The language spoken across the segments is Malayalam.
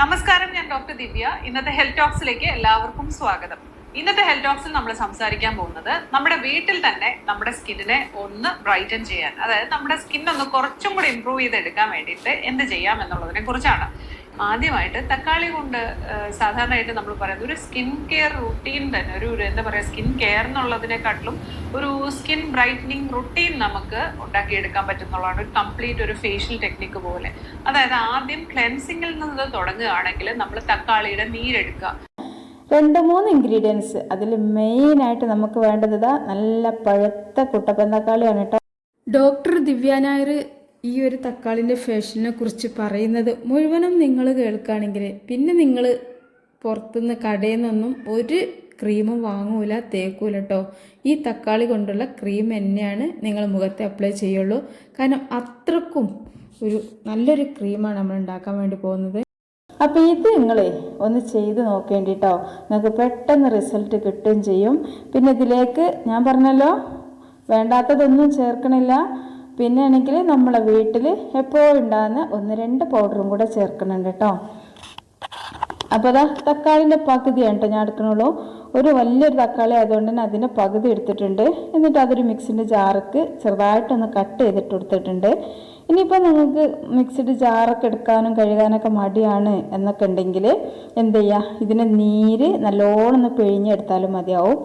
നമസ്കാരം ഞാൻ ഡോക്ടർ ദിവ്യ. ഇന്നത്തെ ഹെൽത്ത് ടോക്സിലേക്ക് എല്ലാവർക്കും സ്വാഗതം. ഇന്നത്തെ ഹെൽത്ത് ടോക്സിൽ നമ്മൾ സംസാരിക്കാൻ പോകുന്നത് നമ്മുടെ വീട്ടിൽ തന്നെ നമ്മുടെ സ്കിന്നിനെ ഒന്ന് ബ്രൈറ്റൻ ചെയ്യാൻ. അതായത് നമ്മുടെ സ്കിൻ ഒന്ന് കുറച്ചും കൂടി ഇമ്പ്രൂവ് ചെയ്തെടുക്കാൻ വേണ്ടിയിട്ട് എന്ത് ചെയ്യാം എന്നുള്ളതിനെ കുറിച്ചാണ്. ആദ്യമായിട്ട് തക്കാളി കൊണ്ട് സാധാരണയായിട്ട് നമ്മൾ പറയുന്നത് ഒരു സ്കിൻ കെയർ റുട്ടീൻ തന്നെ ഒരു ഒരു എന്താ പറയുക സ്കിൻ കെയർ എന്നുള്ളതിനെക്കാട്ടിലും ഒരു സ്കിൻ ബ്രൈറ്റനിങ് റുട്ടീൻ നമുക്ക് ഉണ്ടാക്കിയെടുക്കാൻ പറ്റുന്നുള്ളതാണ്. ഒരു കംപ്ലീറ്റ് ഒരു ഫേഷ്യൽ ടെക്നിക്ക് പോലെ. അതായത് ആദ്യം ക്ലെൻസിങ്ങിൽ നിന്ന് തുടങ്ങുകയാണെങ്കിൽ നമ്മൾ തക്കാളിയുടെ നീരെടുക്കുക. രണ്ട് മൂന്ന് ഇൻഗ്രീഡിയൻസ് അതിൽ മെയിനായിട്ട് നമുക്ക് വേണ്ടത് നല്ല പഴുത്ത കുട്ടപ്പൻ തക്കാളിയാണ് കേട്ടോ. ഡോക്ടർ ദിവ്യ നായർ ഈ ഒരു തക്കാളിന്റെ ഫേഷനെ കുറിച്ച് പറയുന്നത് മുഴുവനും നിങ്ങൾ കേൾക്കുകയാണെങ്കിൽ പിന്നെ നിങ്ങൾ പുറത്തുനിന്ന് കടയിൽ നിന്നൊന്നും ഒരു ക്രീമും വാങ്ങൂല തേക്കൂല കേട്ടോ ഈ തക്കാളി കൊണ്ടുള്ള ക്രീം തന്നെയാണ് നിങ്ങൾ മുഖത്തെ അപ്ലൈ ചെയ്യുള്ളൂ. കാരണം അത്രക്കും ഒരു നല്ലൊരു ക്രീമാണ് നമ്മൾ ഉണ്ടാക്കാൻ വേണ്ടി പോകുന്നത്. അപ്പോൾ ഇത് നിങ്ങളെ ഒന്ന് ചെയ്ത് നോക്കേണ്ടിട്ടോ നിങ്ങൾക്ക് പെട്ടെന്ന് റിസൾട്ട് കിട്ടുകയും ചെയ്യും. പിന്നെ ഇതിലേക്ക് ഞാൻ പറഞ്ഞല്ലോ വേണ്ടാത്തതൊന്നും ചേർക്കണില്ല. പിന്നെ ആണെങ്കിൽ നമ്മളെ വീട്ടിൽ എപ്പോഴും ഉണ്ടാകുന്ന ഒന്ന് രണ്ട് പൗഡറും കൂടെ ചേർക്കുന്നുണ്ട് കേട്ടോ. അപ്പോൾ അതാ തക്കാളിന്റെ പകുതിയാണ് കേട്ടോ ഞാൻ എടുക്കണുള്ളൂ. ഒരു വലിയൊരു തക്കാളി ആയതുകൊണ്ട് തന്നെ അതിന്റെ പകുതി എടുത്തിട്ടുണ്ട്. എന്നിട്ട് അതൊരു മിക്സിന്റെ ജാറക്ക് ചെറുതായിട്ടൊന്ന് കട്ട് ചെയ്തിട്ട് കൊടുത്തിട്ടുണ്ട്. ഇനിയിപ്പോൾ നിങ്ങൾക്ക് മിക്സിഡ് ജാറൊക്കെ എടുക്കാനും കഴുകാനൊക്കെ മടിയാണ് എന്നൊക്കെ ഉണ്ടെങ്കിൽ എന്ത് ചെയ്യുക? ഇതിന്റെ നീര് നല്ലോണം ഒന്ന് പിഴിഞ്ഞെടുത്താലും മതിയാവും.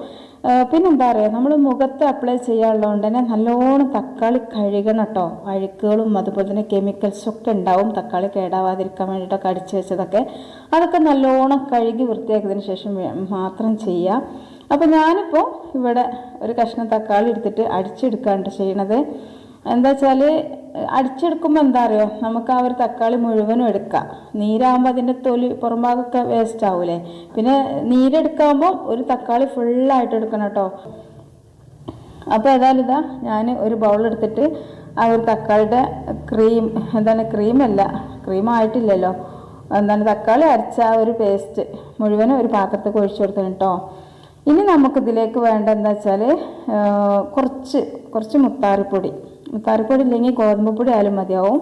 പിന്നെന്താ പറയുക നമ്മൾ മുഖത്ത് അപ്ലൈ ചെയ്യാനുള്ളതുകൊണ്ട് തന്നെ നല്ലോണം തക്കാളി കഴുകണം കേട്ടോ അഴുക്കുകളും അതുപോലെ തന്നെ കെമിക്കൽസൊക്കെ ഉണ്ടാവും. തക്കാളി കേടാവാതിരിക്കാൻ വേണ്ടിയിട്ടൊക്കെ അടിച്ചു വെച്ചതൊക്കെ. അതൊക്കെ നല്ലോണം കഴുകി വൃത്തിയാക്കിയതിന് ശേഷം മാത്രം ചെയ്യുക അപ്പോൾ ഞാനിപ്പോൾ ഇവിടെ ഒരു കഷ്ണം തക്കാളി എടുത്തിട്ട് അടിച്ചെടുക്കാണ്ട് ചെയ്യണത്. എന്താ വെച്ചാൽ അടിച്ചെടുക്കുമ്പോൾ എന്താ അറിയോ നമുക്ക് ആ ഒരു തക്കാളി മുഴുവനും എടുക്കാം. നീരാകുമ്പോൾ അതിന്റെ തൊലി പുറംഭാഗമൊക്കെ വേസ്റ്റ് ആവൂലേ? പിന്നെ നീരെടുക്കാകുമ്പോൾ ഒരു തക്കാളി ഫുള്ളായിട്ട് എടുക്കണം കേട്ടോ. അപ്പോൾ ഏതായാലും ഇതാ ഞാൻ ഒരു ബൗൾ എടുത്തിട്ട് ആ ഒരു തക്കാളിയുടെ ക്രീം എന്താണ് ക്രീമല്ല ക്രീം ആയിട്ടില്ലല്ലോ. എന്താണ് തക്കാളി അരച്ച ആ ഒരു പേസ്റ്റ് മുഴുവനും ഒരു പാത്രത്തിൽ ഒഴിച്ചു കൊടുക്കണം കേട്ടോ. ഇനി നമുക്കിതിലേക്ക് വേണ്ട എന്താ വെച്ചാൽ കുറച്ച് കുറച്ച് മുത്താറിപ്പൊടി. മുത്താറിപ്പൊടി ഇല്ലെങ്കിൽ ഗോതമ്പ് പൊടി ആയാലും മതിയാവും.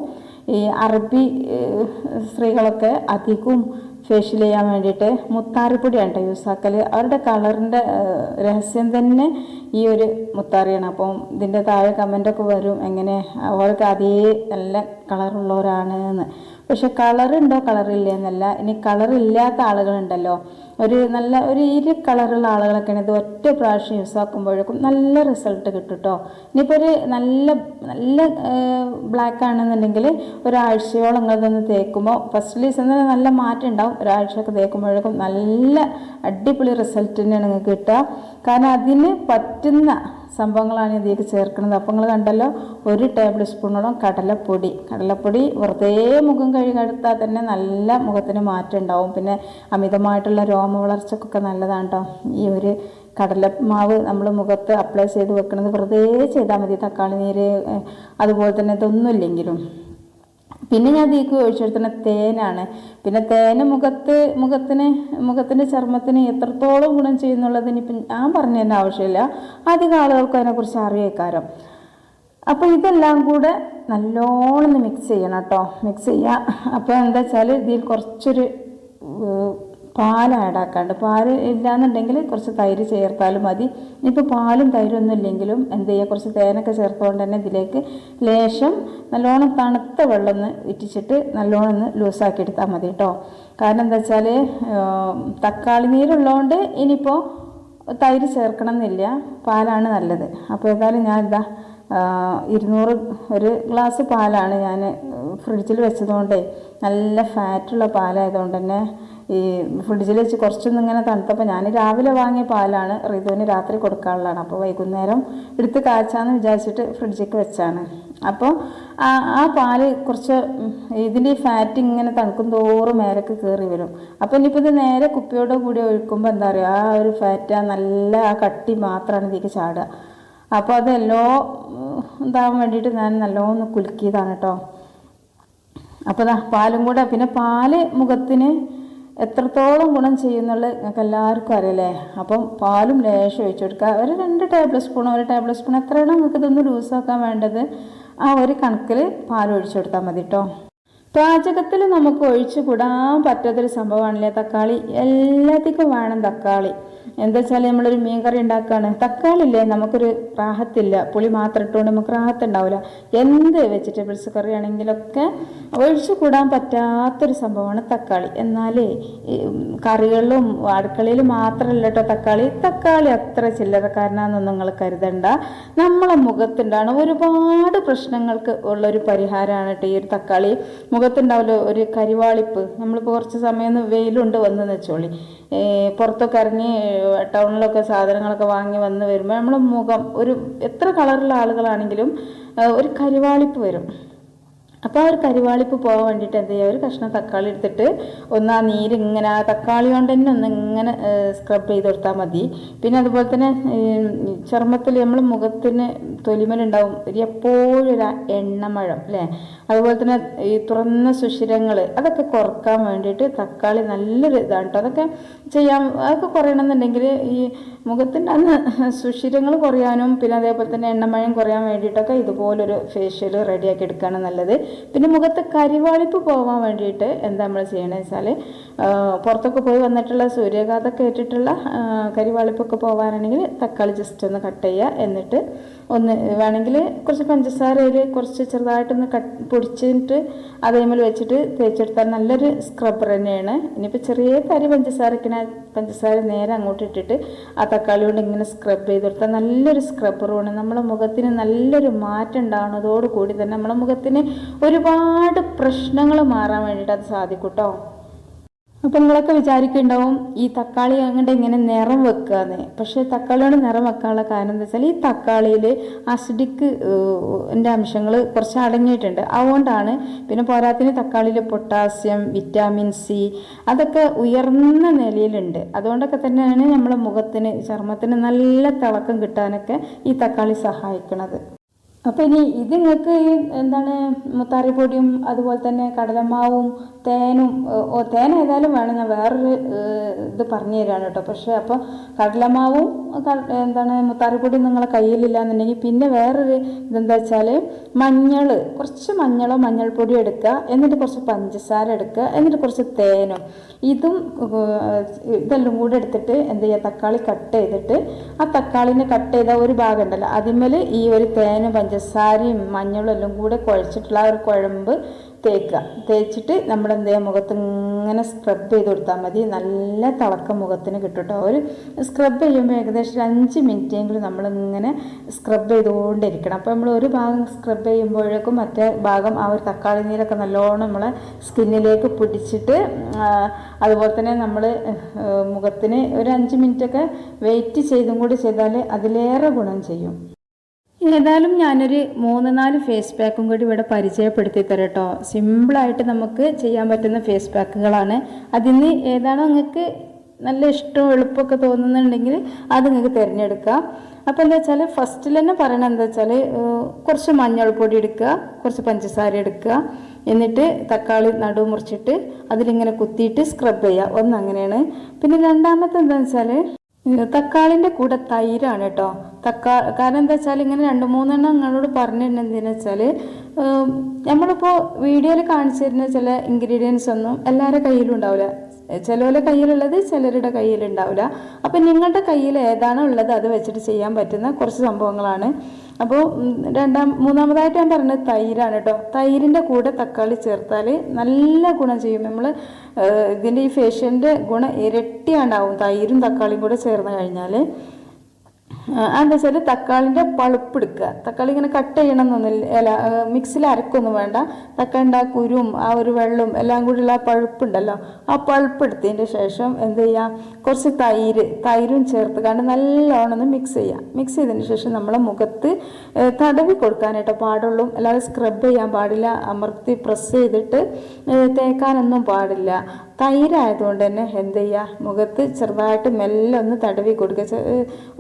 ഈ അറബി സ്ത്രീകളൊക്കെ അധികവും ഫേഷ്യൽ ചെയ്യാൻ വേണ്ടിയിട്ട് മുത്താറിപ്പൊടിയാണ് കേട്ടോ യൂസ് ആക്കൽ അവരുടെ കളറിന്റെ രഹസ്യം തന്നെ ഈ ഒരു മുത്താറിയാണ്. അപ്പം ഇതിന്റെ താഴെ കമന്റൊക്കെ വരും. എങ്ങനെ? അവർക്ക് അതേ നല്ല കളറുള്ളവരാണ് എന്ന്. പക്ഷെ കളറുണ്ടോ കളറില്ല എന്നല്ല ഇനി കളറില്ലാത്ത ആളുകളുണ്ടല്ലോ. ഒരു നല്ല ഒരു ഇരു കളറുള്ള ആളുകളൊക്കെ ഇത് ഒറ്റ പ്രാവശ്യം യൂസ് ആക്കുമ്പോഴേക്കും നല്ല റിസൾട്ട് കിട്ടും കേട്ടോ ഇനിയിപ്പോൾ ഒരു നല്ല നല്ല ബ്ലാക്ക് ആണെന്നുണ്ടെങ്കിൽ ഒരാഴ്ചയോളം നിങ്ങളിതൊന്ന് തേക്കുമ്പോൾ ഫസ്റ്റ് ലീസ് തന്നെ നല്ല മാറ്റം ഉണ്ടാവും. ഒരാഴ്ചയൊക്കെ തേക്കുമ്പോഴേക്കും നല്ല അടിപൊളി റിസൾട്ട് തന്നെയാണ് നിങ്ങൾക്ക് കിട്ടുക. കാരണം അതിന് പറ്റുന്ന സംഭവങ്ങളാണ് ഇതിലേക്ക് ചേർക്കുന്നത്. അപ്പോൾ നിങ്ങൾ കണ്ടല്ലോ ഒരു ടേബിൾ സ്പൂണോളം കടലപ്പൊടി. കടലപ്പൊടി വെറുതെ മുഖം കഴുകെടുത്താൽ തന്നെ നല്ല മുഖത്തിന് മാറ്റം ഉണ്ടാവും. പിന്നെ അമിതമായിട്ടുള്ള രോമ വളർച്ചക്കൊക്കെ നല്ലതാണ് കേട്ടോ ഈ ഒരു കടലമാവ് നമ്മൾ മുഖത്ത് അപ്ലൈ ചെയ്ത് വെക്കുന്നത് വെറുതെ ചെയ്താൽ മതി. തക്കാളി നീര് അതുപോലെ തന്നെ ഇതൊന്നുമില്ലെങ്കിലും. പിന്നെ ഞാൻ തീക്ക് ഒഴിച്ചെടുത്തുന്ന തേനാണ്. പിന്നെ തേന് മുഖത്ത് മുഖത്തിന് മുഖത്തിന്റെ ചർമ്മത്തിന് എത്രത്തോളം ഗുണം ചെയ്യുന്നുള്ളതിന് ഇപ്പം ഞാൻ പറഞ്ഞു തന്നെ ആവശ്യമില്ല. അധികം ആളുകൾക്ക് അതിനെക്കുറിച്ച് അറിയേക്കാരം. അപ്പോൾ ഇതെല്ലാം കൂടെ നല്ലോണം മിക്സ് ചെയ്യണം കേട്ടോ. മിക്സ് ചെയ്യുക അപ്പോൾ എന്താ വെച്ചാൽ ഇതിൽ കുറച്ചൊരു പാൽ ആഡാക്കാണ്ട് പാൽ ഇല്ലാന്നുണ്ടെങ്കിൽ കുറച്ച് തൈര് ചേർത്താലും മതി. ഇനിയിപ്പോൾ പാലും തൈരൊന്നും ഇല്ലെങ്കിലും എന്ത് ചെയ്യുക കുറച്ച് തേനൊക്കെ ചേർത്തുകൊണ്ട് തന്നെ ഇതിലേക്ക് ലേശം നല്ലോണം തണുത്ത വെള്ളം ഒന്ന് ഇറ്റിച്ചിട്ട് നല്ലോണം ഒന്ന് ലൂസാക്കി എടുത്താൽ മതി കേട്ടോ. കാരണം എന്താ വെച്ചാൽ തക്കാളി നീരുള്ളതുകൊണ്ട് ഇനിയിപ്പോൾ തൈര് ചേർക്കണം എന്നില്ല പാലാണ് നല്ലത്. അപ്പോൾ ഏതായാലും ഞാൻ ആ, ഇരുന്നൂറ് ഒരു ഗ്ലാസ് പാലാണ് ഞാൻ ഫ്രിഡ്ജിൽ വെച്ചതുകൊണ്ടേ നല്ല ഫാറ്റുള്ള പാലായതുകൊണ്ട് തന്നെ ഈ ഫ്രിഡ്ജിൽ വെച്ച് കുറച്ചൊന്നും ഇങ്ങനെ തണുത്തപ്പോൾ ഞാൻ രാവിലെ വാങ്ങിയ പാലാണ് റിതുവിന് രാത്രി കൊടുക്കാനുള്ളതാണ്. അപ്പോൾ വൈകുന്നേരം എടുത്ത് കാച്ചാന്ന് വിചാരിച്ചിട്ട് ഫ്രിഡ്ജിലേക്ക് വെച്ചാണ്. അപ്പോൾ ആ ആ പാൽ കുറച്ച് ഇതിന്റെ ഫാറ്റ് ഇങ്ങനെ തണുക്കും തോറും മേലേക്ക് കയറി വരും. അപ്പോൾ ഇനിയിപ്പോൾ ഇത് നേരെ കുപ്പിയോട് കൂടി ഒഴിക്കുമ്പോൾ എന്താ പറയുക ആ ഒരു ഫാറ്റ് ആ നല്ല ആ കട്ടി മാത്രമാണ് ഇതിലേക്ക് ചാടുക. അപ്പോൾ അതെല്ലോ ഇതാവാൻ വേണ്ടിയിട്ട് ഞാൻ നല്ലോന്ന് കുലുക്കിയതാണ് കേട്ടോ അപ്പോൾ പാലും കൂടെ പിന്നെ പാൽ മുഖത്തിന് എത്രത്തോളം ഗുണം ചെയ്യുന്നുള്ളത് നിങ്ങൾക്ക് എല്ലാവർക്കും അറിയില്ലേ? അപ്പം പാലും ലേശം ഒഴിച്ചു കൊടുക്കുക. ഒരു രണ്ട് ടേബിൾ സ്പൂൺ ഒരു ടേബിൾ സ്പൂൺ എത്രയാണോ നിങ്ങൾക്ക് ഇതൊന്ന് ലൂസാക്കാൻ വേണ്ടത് ആ ഒരു കണക്കിൽ പാൽ ഒഴിച്ചു കൊടുത്താൽ മതി കേട്ടോ പാചകത്തിൽ നമുക്ക് ഒഴിച്ചു കൂടാൻ പറ്റാത്തൊരു സംഭവമാണല്ലേ തക്കാളി? എല്ലാത്തിക്കും വേണം തക്കാളി. എന്താ വെച്ചാൽ നമ്മളൊരു മീൻ കറി ഉണ്ടാക്കുകയാണ് തക്കാളി ഇല്ലേ നമുക്കൊരു റാഹത്തില്ല. പുളി മാത്രം ഇട്ടുകൊണ്ട് നമുക്ക് റാഹത്ത് ഉണ്ടാവില്ല എന്ത് വെജിറ്റബിൾസ് കറി ആണെങ്കിലൊക്കെ ഒഴിച്ചു കൂടാൻ പറ്റാത്തൊരു സംഭവമാണ് തക്കാളി. എന്നാലേ കറികളിലും അടുക്കളയിൽ മാത്രമല്ല കേട്ടോ തക്കാളി. തക്കാളി അത്ര ചില്ലറക്കാരനാണെന്ന് നിങ്ങൾ കരുതണ്ട. നമ്മളെ മുഖത്തുണ്ടാണ് ഒരുപാട് പ്രശ്നങ്ങൾക്ക് ഉള്ളൊരു പരിഹാരമാണ് കേട്ടോ ഈ ഒരു തക്കാളി. മുഖത്തുണ്ടാവില്ല ഒരു കരിവാളിപ്പ്. നമ്മളിപ്പോൾ കുറച്ച് സമയം വെയിലുണ്ട് വന്നെന്ന് വെച്ചോളി. പുറത്തൊക്കെ ഇറങ്ങി ടൗണിലൊക്കെ സാധനങ്ങളൊക്കെ വാങ്ങി വന്ന് വരുമ്പോൾ നമ്മൾ മുഖം ഒരു എത്ര കളറുള്ള ആളുകളാണെങ്കിലും ഒരു കരിവാളിപ്പ് വരും. അപ്പോൾ ആ ഒരു കരിവാളിപ്പ് പോകാൻ വേണ്ടിയിട്ട് എന്ത് ചെയ്യുക ഒരു കഷ്ണം തക്കാളി എടുത്തിട്ട് ഒന്ന് ആ നീര് ഇങ്ങനെ ആ തക്കാളി കൊണ്ട് തന്നെ ഒന്ന് ഇങ്ങനെ സ്ക്രബ് ചെയ്ത് കൊടുത്താൽ മതി. പിന്നെ അതുപോലെ തന്നെ ചർമ്മത്തിൽ നമ്മൾ മുഖത്തിന് തൊലിമലുണ്ടാവും ഒരു എപ്പോഴും ഒരു എണ്ണമഴം അല്ലേ? അതുപോലെ തന്നെ ഈ തുറന്ന സുഷിരങ്ങൾ അതൊക്കെ കുറയ്ക്കാൻ വേണ്ടിയിട്ട് തക്കാളി നല്ലൊരു ഇതാണ് കേട്ടോ അതൊക്കെ ചെയ്യാം അതൊക്കെ കുറയണമെന്നുണ്ടെങ്കിൽ ഈ മുഖത്തിന്റെ അന്ന് സുഷിരങ്ങൾ കുറയാനും പിന്നെ അതേപോലെ തന്നെ എണ്ണമയം കുറയാൻ വേണ്ടിയിട്ടൊക്കെ ഇതുപോലൊരു ഫേഷ്യൽ റെഡിയാക്കി എടുക്കുകയാണ് നല്ലത്. പിന്നെ മുഖത്ത് കരിവാളിപ്പ് പോകാൻ വേണ്ടിയിട്ട് എന്താ നമ്മൾ ചെയ്യണമെന്ന് വെച്ചാൽ പുറത്തൊക്കെ പോയി വന്നിട്ടുള്ള സൂര്യാഘാതമൊക്കെ ഏറ്റിട്ടുള്ള കരിവാളിപ്പൊക്കെ പോകാനാണെങ്കിൽ തക്കാളി ജസ്റ്റ് ഒന്ന് കട്ട് ചെയ്യുക. എന്നിട്ട് ഒന്ന് വേണമെങ്കിൽ കുറച്ച് പഞ്ചസാരയിൽ കുറച്ച് ചെറുതായിട്ടൊന്ന് കട്ട് പൊടിച്ചിട്ട് അതേമേൽ വെച്ചിട്ട് തേച്ചെടുത്താൽ നല്ലൊരു സ്ക്രബ്ബർ തന്നെയാണ്. ഇനിയിപ്പോൾ ചെറിയ കരി പഞ്ചസാരക്കിനെ പഞ്ചസാര നേരെ അങ്ങോട്ട് ഇട്ടിട്ട് ആ തക്കാളി കൊണ്ട് ഇങ്ങനെ സ്ക്രബ് ചെയ്ത് കൊടുത്താൽ നല്ലൊരു സ്ക്രബ്ബറുമാണ് നമ്മുടെ മുഖത്തിന് നല്ലൊരു മാറ്റം ഉണ്ടാകുന്നതോടുകൂടി തന്നെ നമ്മുടെ മുഖത്തിന് ഒരുപാട് പ്രശ്നങ്ങൾ മാറാൻ വേണ്ടിയിട്ട് അത് സാധിക്കും കേട്ടോ അപ്പം നിങ്ങളൊക്കെ വിചാരിക്കുന്നുണ്ടാവും ഈ തക്കാളി അങ്ങോട്ട് ഇങ്ങനെ നിറം വെക്കുകയെന്ന് പക്ഷേ തക്കാളിയോട് നിറം വെക്കാനുള്ള കാരണം എന്താ വെച്ചാൽ ഈ തക്കാളിയിൽ അസിഡിക് എന്റെ അംശങ്ങൾ കുറച്ച് അടങ്ങിയിട്ടുണ്ട്. അതുകൊണ്ടാണ് പിന്നെ പോരാത്തിന് തക്കാളിയിൽ പൊട്ടാസ്യം വിറ്റാമിൻ സി അതൊക്കെ ഉയർന്ന നിലയിലുണ്ട്. അതുകൊണ്ടൊക്കെ തന്നെയാണ് നമ്മുടെ മുഖത്തിന് ചർമ്മത്തിന് നല്ല തിളക്കം കിട്ടാനൊക്കെ ഈ തക്കാളി സഹായിക്കുന്നത് അപ്പോൾ ഇനി ഇത് നിങ്ങൾക്ക് എന്താണ് മുത്താറിപ്പൊടിയും അതുപോലെ തന്നെ കടലമാവും തേനും ഓ തേൻ ഏതായാലും വേണം. ഞാൻ വേറൊരു ഇത് പറഞ്ഞു തരാണ് കേട്ടോ. പക്ഷേ അപ്പോൾ കടലമാവും എന്താണ് മുത്താറിപ്പൊടിയും നിങ്ങളെ കയ്യിലില്ല എന്നുണ്ടെങ്കിൽ പിന്നെ വേറൊരു ഇതെന്താ വെച്ചാൽ മഞ്ഞൾ കുറച്ച് മഞ്ഞളോ മഞ്ഞൾപ്പൊടിയോ എടുക്കുക. എന്നിട്ട് കുറച്ച് പഞ്ചസാര എടുക്കുക. എന്നിട്ട് കുറച്ച് തേനും. ഇതും ഇതെല്ലാം കൂടെ എടുത്തിട്ട് എന്ത് ചെയ്യുക തക്കാളി കട്ട് ചെയ്തിട്ട് ആ തക്കാളിനെ കട്ട് ചെയ്ത ഒരു ഭാഗം ഉണ്ടല്ലോ അതിന്മേൽ ഈ ഒരു തേനും പഞ്ചസാരയും മഞ്ഞളും എല്ലാം കൂടെ കുഴച്ചിട്ടുള്ള ഒരു കുഴമ്പ് തേക്കുക തേച്ചിട്ട് നമ്മൾ എന്ത് ചെയ്യുക മുഖത്ത് ഇങ്ങനെ സ്ക്രബ് ചെയ്ത് കൊടുത്താൽ മതി. നല്ല തിളക്കം മുഖത്തിന് കിട്ടും ഒരു സ്ക്രബ് ചെയ്യുമ്പോൾ ഏകദേശം ഒരു അഞ്ച് മിനിറ്റെങ്കിലും നമ്മളിങ്ങനെ സ്ക്രബ് ചെയ്തുകൊണ്ടിരിക്കണം. അപ്പോൾ നമ്മൾ ഒരു ഭാഗം സ്ക്രബ് ചെയ്യുമ്പോഴേക്കും മറ്റേ ഭാഗം ആ ഒരു തക്കാളി നീരൊക്കെ നല്ലോണം നമ്മളെ സ്കിന്നിലേക്ക് പിടിച്ചിട്ട് അതുപോലെ തന്നെ നമ്മൾ മുഖത്തിന് ഒരു അഞ്ച് മിനിറ്റൊക്കെ വെയിറ്റ് ചെയ്തും കൂടി ചെയ്താൽ അതിലേറെ ഗുണം ചെയ്യും. ഏതായാലും ഞാനൊരു മൂന്ന് നാല് ഫേസ് പാക്കും കൂടി ഇവിടെ പരിചയപ്പെടുത്തി തരാം കേട്ടോ സിമ്പിളായിട്ട് നമുക്ക് ചെയ്യാൻ പറ്റുന്ന ഫേസ് പാക്കുകളാണ് അതിന് ഏതാണോ നിങ്ങൾക്ക് നല്ല ഇഷ്ടവും എളുപ്പമൊക്കെ തോന്നുന്നുണ്ടെങ്കിൽ അത് നിങ്ങൾക്ക് തിരഞ്ഞെടുക്കാം. അപ്പോൾ എന്താ വെച്ചാൽ ഫസ്റ്റിൽ തന്നെ പറയണത് എന്താ വെച്ചാൽ കുറച്ച് മഞ്ഞൾപ്പൊടി എടുക്കുക കുറച്ച് പഞ്ചസാര എടുക്കുക. എന്നിട്ട് തക്കാളി നടു മുറിച്ചിട്ട് അതിലിങ്ങനെ കുത്തിയിട്ട് സ്ക്രബ് ചെയ്യുക. ഒന്ന് അങ്ങനെയാണ്. പിന്നെ രണ്ടാമത്തെ എന്താണെന്ന് വെച്ചാൽ തക്കാളിന്റെ കൂടെ തൈരാണ് കേട്ടോ. തക്കാ കാരണം എന്താ വെച്ചാൽ ഇങ്ങനെ രണ്ട് മൂന്നെണ്ണം നിങ്ങളോട് പറഞ്ഞിരുന്നത് എന്തിനാ വെച്ചാൽ നമ്മളിപ്പോൾ വീഡിയോയിൽ കാണിച്ചു തരുന്ന ചില ഇൻഗ്രീഡിയൻസ് ഒന്നും എല്ലാവരുടെ കയ്യിലും ഉണ്ടാവില്ല. ചിലവരുടെ കയ്യിലുള്ളത് ചിലരുടെ കയ്യിലുണ്ടാവില്ല. അപ്പം നിങ്ങളുടെ കയ്യിൽ ഏതാണോ ഉള്ളത് അത് വെച്ചിട്ട് ചെയ്യാൻ പറ്റുന്ന കുറച്ച് സംഭവങ്ങളാണ്. അപ്പോൾ രണ്ടാം മൂന്നാമതായിട്ട് ഞാൻ പറഞ്ഞത് തൈരാണ് കേട്ടോ. തൈരിന്റെ കൂടെ തക്കാളി ചേർത്താൽ നല്ല ഗുണം ചെയ്യും. നമ്മൾ ഇതിന്റെ ഈ ഫേഷ്യന്റെ ഗുണം ഇരട്ടിയാണ്ടാവും തൈരും തക്കാളിയും കൂടെ ചേർന്ന് കഴിഞ്ഞാൽ എന്താ വെച്ചാൽ തക്കാളിന്റെ പളുപ്പ് എടുക്കുക തക്കാളി ഇങ്ങനെ കട്ട് ചെയ്യണമെന്നൊന്നുമില്ല അല്ല മിക്സിൽ അരക്കൊന്നും വേണ്ട. തക്കാളിന്റെ ആ കുരും ആ ഒരു വെള്ളവും എല്ലാം കൂടിയുള്ള ആ പഴുപ്പുണ്ടല്ലോ ആ പഴുപ്പ് എടുത്തതിന്റെ ശേഷം എന്ത് ചെയ്യുക കുറച്ച് തൈര് തൈരും ചേർത്ത് കണ്ട് നല്ലോണം ഒന്ന് മിക്സ് ചെയ്യുക മിക്സ് ചെയ്തതിന് ശേഷം നമ്മളെ മുഖത്ത് തടവി കൊടുക്കാനായിട്ട് പാടുള്ളൂ. അല്ലാതെ സ്ക്രബ് ചെയ്യാൻ പാടില്ല. അമർത്തി പ്രസ് ചെയ്തിട്ട് തേക്കാനൊന്നും പാടില്ല. തൈരായതുകൊണ്ട് തന്നെ എന്ത് ചെയ്യുക മുഖത്ത് ചെറുതായിട്ട് മെല്ലെ ഒന്ന് തടവി കൊടുക്കുക.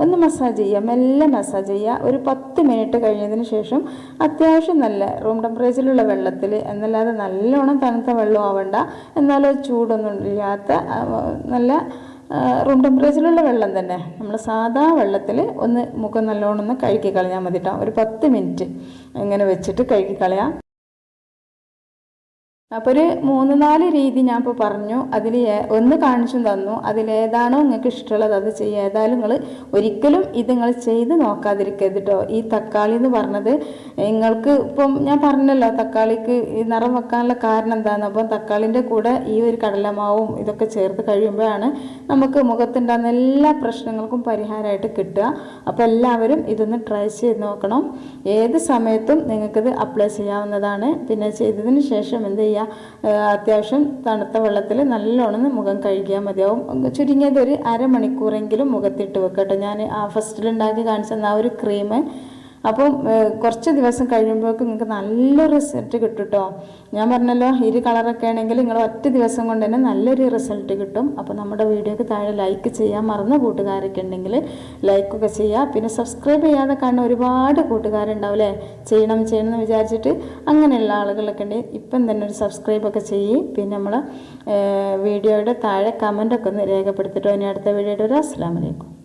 ഒന്ന് മസാജ് ചെയ്യുക മെല്ലെ മസാജ് ചെയ്യുക. ഒരു പത്ത് മിനിറ്റ് കഴിഞ്ഞതിന് ശേഷം അത്യാവശ്യം നല്ല റൂം ടെമ്പറേച്ചറിലുള്ള വെള്ളത്തിൽ എന്നല്ലാതെ നല്ലോണം തണുത്ത വെള്ളം ആവണ്ട. എന്നാലും ചൂടൊന്നും ഇല്ലാത്ത നല്ല റൂം ടെമ്പറേച്ചറിലുള്ള വെള്ളം തന്നെ. നമ്മൾ സാധാ വെള്ളത്തിൽ ഒന്ന് മുഖം നല്ലോണം ഒന്ന് കഴുകി കളയാൻ മതി ഒരു പത്ത് മിനിറ്റ് ഇങ്ങനെ വെച്ചിട്ട് കഴുകി കളയാം. അപ്പോൾ ഒരു മൂന്ന് നാല് രീതി ഞാൻ ഇപ്പോൾ പറഞ്ഞു അതിൽ ഒന്ന് കാണിച്ചും തന്നു. അതിലേതാണോ നിങ്ങൾക്ക് ഇഷ്ടമുള്ളത് അത് ചെയ്യുക ഏതായാലും നിങ്ങൾ ഒരിക്കലും ഇത് നിങ്ങൾ ചെയ്ത് നോക്കാതിരിക്കരുത് കേട്ടോ ഈ തക്കാളി എന്ന് പറഞ്ഞത് നിങ്ങൾക്ക് ഇപ്പം ഞാൻ പറഞ്ഞല്ലോ തക്കാളിക്ക് നിറം വെക്കാനുള്ള കാരണം എന്താണ്? അപ്പം തക്കാളിന്റെ കൂടെ ഈ ഒരു കടലമാവും ഇതൊക്കെ ചേർത്ത് കഴിയുമ്പോഴാണ് നമുക്ക് മുഖത്തുണ്ടാകുന്ന എല്ലാ പ്രശ്നങ്ങൾക്കും പരിഹാരമായിട്ട് കിട്ടുക. അപ്പോൾ എല്ലാവരും ഇതൊന്ന് ട്രൈ ചെയ്ത് നോക്കണം. ഏത് സമയത്തും നിങ്ങൾക്കിത് അപ്ലൈ ചെയ്യാവുന്നതാണ്. പിന്നെ ചെയ്തതിന് ശേഷം എന്ത് ചെയ്യുക ഏഹ് അത്യാവശ്യം തണുത്ത വെള്ളത്തിൽ നല്ലോണം മുഖം കഴുകിയാൽ മതിയാവും. ചുരുങ്ങിയത് ഒരു അരമണിക്കൂറെങ്കിലും മുഖത്തിട്ട് വെക്കട്ടെ ഞാൻ ആ ഫസ്റ്റിൽ ഉണ്ടാക്കി കാണിച്ച ആ ഒരു ക്രീം അപ്പം കുറച്ച് ദിവസം കഴിയുമ്പോഴേക്കും നിങ്ങൾക്ക് നല്ല റിസൾട്ട് കിട്ടും കേട്ടോ ഞാൻ പറഞ്ഞല്ലോ ഇരു കളറൊക്കെ ആണെങ്കിൽ നിങ്ങൾ ഒറ്റ ദിവസം കൊണ്ട് തന്നെ നല്ലൊരു റിസൾട്ട് കിട്ടും. അപ്പോൾ നമ്മുടെ വീഡിയോക്ക് താഴെ ലൈക്ക് ചെയ്യാൻ മറന്ന കൂട്ടുകാരൊക്കെ ഉണ്ടെങ്കിൽ ലൈക്കൊക്കെ ചെയ്യുക പിന്നെ സബ്സ്ക്രൈബ് ചെയ്യാതെ കാണുന്ന ഒരുപാട് കൂട്ടുകാരുണ്ടാവും അല്ലേ? ചെയ്യണം ചെയ്യണം എന്ന് വിചാരിച്ചിട്ട് അങ്ങനെയുള്ള ആളുകളൊക്കെ ഉണ്ട്. ഇപ്പം തന്നെ ഒരു സബ്സ്ക്രൈബൊക്കെ ചെയ്യും. പിന്നെ നമ്മൾ വീഡിയോയുടെ താഴെ കമന്റൊക്കെ ഒന്ന് രേഖപ്പെടുത്തിട്ടോ ഇനി അടുത്ത വീഡിയോയുടെ ഒരു അസ്സാം വലൈക്കും